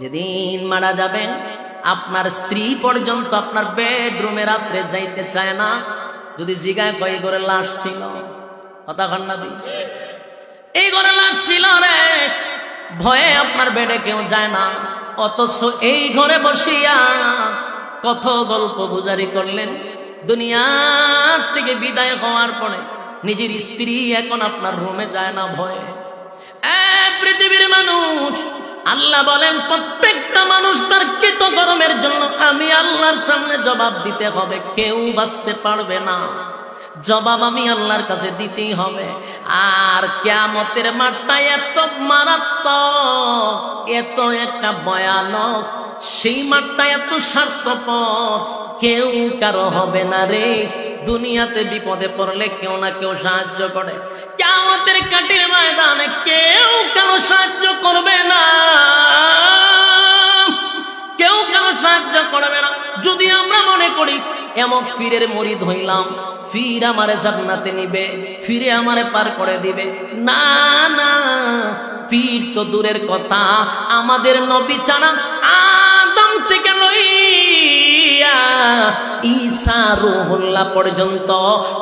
যেদিন মারা যাবেন, আপনার স্ত্রী পর্যন্ত আপনার বেডরুমে রাত্রে যাইতে চায় না। যদি জিগায় কয় করে লাশ ছিল। কথা কন্যা দি। এই ঘরে লাশ ছিল রে। ভয়ে আপনার বেডে কেউ যায় না। অথচ এই ঘরে বসিয়া কত গল্প গুজারি করলেন। দুনিয়ার থেকে বিদায় হওয়ার পরে নিজের স্ত্রী এখন আপনার রুমে যায় না ভয়ে। পৃথিবীর মানুষ আল্লাহ বলেন, প্রত্যেকটা মানুষ তার কৃত কর্মের জন্য আমি আল্লাহর সামনে জবাব দিতে হবে, কেউ বাঁচতে পারবে না। জবাব আমি আল্লাহর কাছে দিতেই হবে। আর কেয়ামতের মাঠটা এত মারাত্মক, এত একটা ভয়ানক, সেই মাঠটা এত স্বার্থপর, কেউ কারও হবে না রে। দুনিয়াতে বিপদে পড়লে কেউ না কেউ সাহায্য করে। কেমতের কাটির ময়দানে কেউ কারও সাহায্য করবে না। কেউ কারও সাহায্য করবে না। যদি আমরা মনে করি, এমন ফিরের মরিদ হইলাম, ফির আমারে জান্নাতে নিবে, ফিরে আমারে পার করে দিবে। না না, পীর তো দূরের কথা। আমাদের নবী ছাড়া আদম ঈসা রুহুল্লাহ পর্যন্ত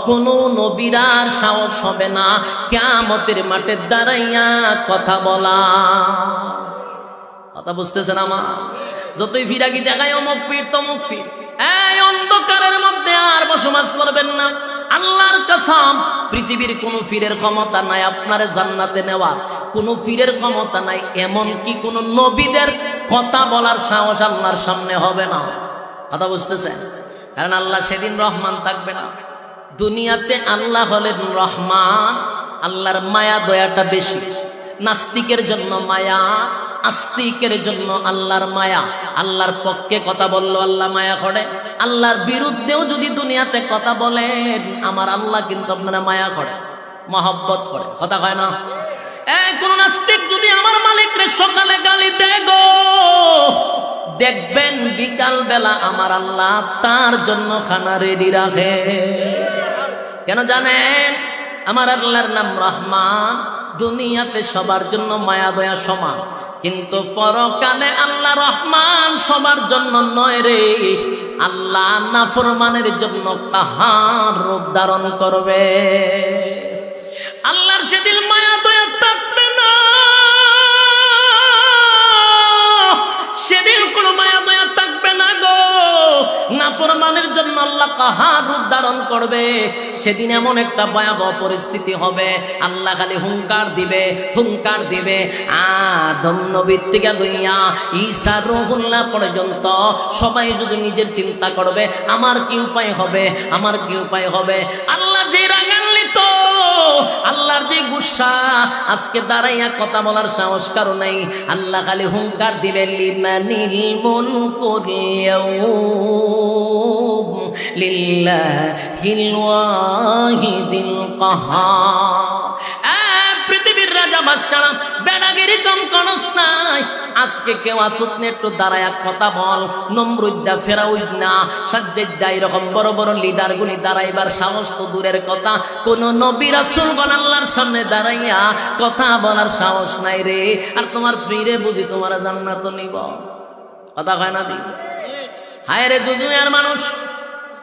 কোন নবীরার সাহস হবে না। কেমতের মাঠে দাঁড়াইয়া কথা বলা। কথা বুঝতেছেন আমার? যতই ফিরাকি দেখায় অমুক পীর তমুক ফির। এই অন্ধকারের মধ্যে আর বসবাস করবেন না। আল্লাহর কাসাম, পৃথিবীর কোন ফিরের ক্ষমতা নাই, আপনার জান্নাতে নেওয়া কোন ফিরের ক্ষমতা নাই। এমন কি কোন নবীদের কথা বলার সাহস আল্লাহর সামনে হবে না। কথা বুঝতেছেন? কারণ আল্লাহ সেদিন রহমান থাকবে না। দুনিয়াতে আল্লাহ হলেন রহমান, আল্লাহর মায়া দয়াটা বেশি। নাস্তিকের জন্য মায়া, আস্তিকের জন্য আল্লাহর মায়া। আল্লাহর পক্ষে কথা বলল আল্লাহ মায়া করে। আল্লাহর বিরুদ্ধেও যদি দুনিয়াতে কথা বলেন, আমার আল্লাহ কিন্তু আপনারা মায়া করে, মহব্বত করে। কথা কয় না? কোন নাস্তিক যদি আমার মালিকরে সকালে গালি দেয় গো দেখবেন বিকাল বেলা আমার আল্লাহ তার জন্য খানা রেডি রাখে। কেন জানেন? আমার আল্লাহর নাম রহমান, দুনিয়াতে সবার জন্য মায়া দয়া সমান। কিন্তু পরকালে আল্লাহ রহমান সবার জন্য নয় রে। আল্লাহ নাফরমানের জন্য কাহার রূপ ধারণ করবে। আল্লাহর সেদিন মায়া নাফরমানের জন্য আল্লাহ কাহার রূপ ধারণ করবে? সেদিন এমন একটা ভয়াবহ পরিস্থিতি হবে। আল্লাহ খালি হুঙ্কার দিবে হুঙ্কার দিবে। আদম নবীর লইয়া ঈসা রহুল্লাহ পর্যন্ত সবাই যদি নিজের চিন্তা করবে, আমার কি উপায় হবে? আমার কি উপায় হবে? আল্লাহ যে রাগান্বিত আল্লাহর যে গুসা, আজকে দাঁড়াইয়া কথা বলার সাহস কারও নাই। আল্লাহ খালি হুঙ্কার দিবে লিমানিল মন লিল্লাহিল ওয়াহিদিল রাজা বাদশাহ বেড়াগিরি কম কনস নাই। আজকে কেউ আসুত নে একটু দাঁড়ায় কথা বল। নমরুদ্দা ফেরাউদ না সাজ্জাদ্দা এরকম বড় বড় লিডার গুলি দাঁড়াইবার সাহস তো দূরের কথা। কোন নবী রাসূলগণ আল্লাহর সামনে দাঁড়াইয়া কথা বলার সাহস নাই রে। আর তোমার ফিরে বুঝি তোমার জান্নাত নিব। কথা হয় না দি? হায় রে দুনিয়ার মানুষ।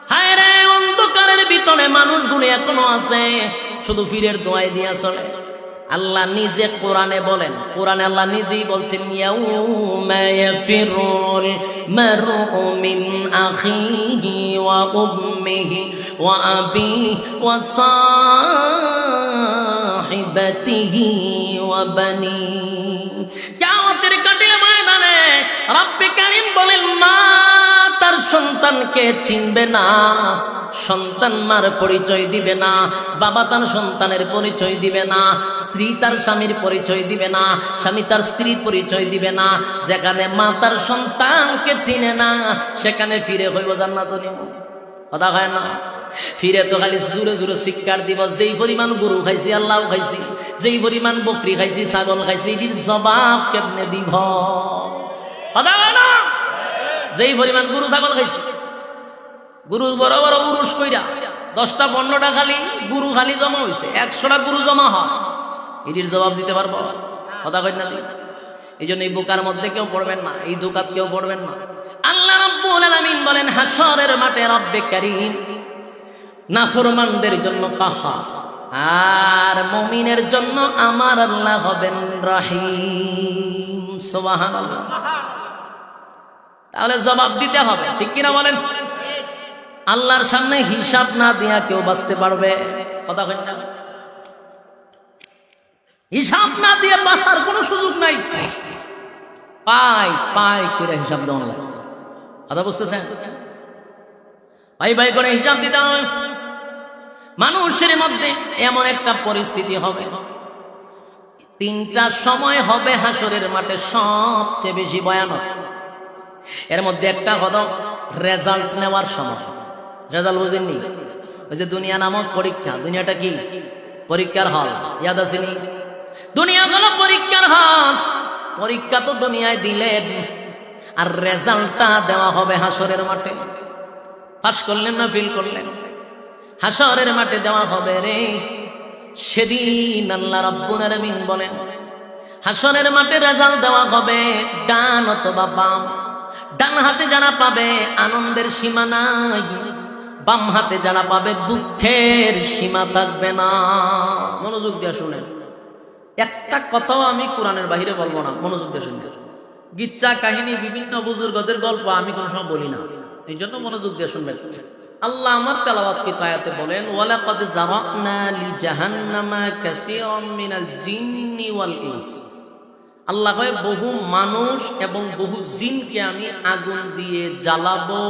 হায় রে অন্ধকারের ভিতরে মানুষগুলি এখনও আছে। শুধু ফিরের দোয়াই দিয়া চলে। আল্লাহ নিজে কোরআনে বলেন কোরআনে আল্লাহ নিজেই বলছেন ইয়াউমা ইয়াফিরুল মারউ মিন আখিহি ওয়া উম্মিহি ওয়া আবিহি ওয়া সাহিবাতিহি ওয়া বানি সন্তানকে চিনবে না, সন্তান মার পরিচয় দিবে না, বাবা তার সন্তানের পরিচয় দিবে না, স্ত্রী তার স্বামীর পরিচয় দিবে না, স্বামী তার স্ত্রীর পরিচয় দিবে না, যেখানে মা তার সন্তানকে চিনে না, সেখানে ফিরে হইব জান্নাত কথা হয় না? ফিরে তো খালি জোরে জোরে শিক্ষার দিব, যেই পরিমাণ গরু খাইছি আল্লাহ খাইছি, যেই পরিমাণ বকরি খাইছি, ছাগল খাইছি জবাব কেমনে দিব? কথা হয় না? যেই পরিমাণ গরু, ছাগল খাইছি গুরুর বড় বড় উরুষ কইরা দশটা পনেরোটা খালি গুরু খালি জমা হয়েছে একশোটা গুরু জমা হয়। এটির জবাব দিতে পারব? কথা কই না এই জন্য এই বোকার মধ্যে কেউ পড়বেন না, এই দোকাত কেউ পড়বেন না। আল্লাহ রাব্বুল আলামিন বলেন হাসরের মাঠে রব্বে কারীম, নাফরমানদের জন্য কাহা আর মমিনের জন্য আমার আল্লাহ হবেন রাহিম। তাহলে জবাব দিতে হবে, ঠিক কিনা বলেন? আল্লাহর সামনে হিসাব না দিয়া কেউ বাঁচতে পারবে। কথা কই না। হিসাব না দিয়ে বাঁচার কোনো সুযোগ নাই। পাই পাই করে হিসাব দেওয়া লাগে। কথা বুঝতেছেন? ভাই ভাই করে হিসাব দিতে হবে। মানুষের মধ্যে এমন একটা পরিস্থিতি হবে। তিনটা সময় হবে হাসরের মাঠে সবচেয়ে বেশি ভয়ানক। এর মধ্যে একটা হলো রেজাল্ট নেওয়ার সময়। রেজাল্ট বুঝেননি। ওই যে দুনিয়া নামক পরীক্ষা, দুনিয়াটা কি? পরীক্ষার হল। ইয়াদ আসেনি দুনিয়া হলো পরীক্ষার হল। পরীক্ষা তো দুনিয়ায় দিলেন। আর রেজাল্টটা দেওয়া হবে হাসরের মাঠে। পাস করলেন না ফিল করলেন? হাসরের মাঠে দেওয়া হবে রে। সেদিন আল্লাহ রাব্বুল আলামিন বলেন, হাসরের মাঠে রেজাল্ট দেওয়া হবে ডান অথবা বাম। ডান হাতে যারা পাবে, আনন্দের সীমা নাই। বাম হাতে যারা পাবে, দুঃখের সীমা থাকবে না। মনোযোগ দিয়ে শুনেন। একটা কথাও আমি কোরআনের বাহিরে বলব না, মনোযোগ দিয়ে শুনবেন গিচ্ছা কাহিনী, বিভিন্ন বুজুর্গদের গল্প আমি কোনো সময় বলি না। এই জন্য মনোযোগ দিয়ে শুনবেন। আল্লাহ আমার তেলাওয়াত কি আয়াতে বলেন, ওয়ালাকাদ জারানা লি জাহান্নামা কাসীরাম মিনাল জিন্নি ওয়াল ইনস। আল্লাহ বহু মানুষ এবং বহু জিনকে আমি আগুন দিয়ে জ্বালাবো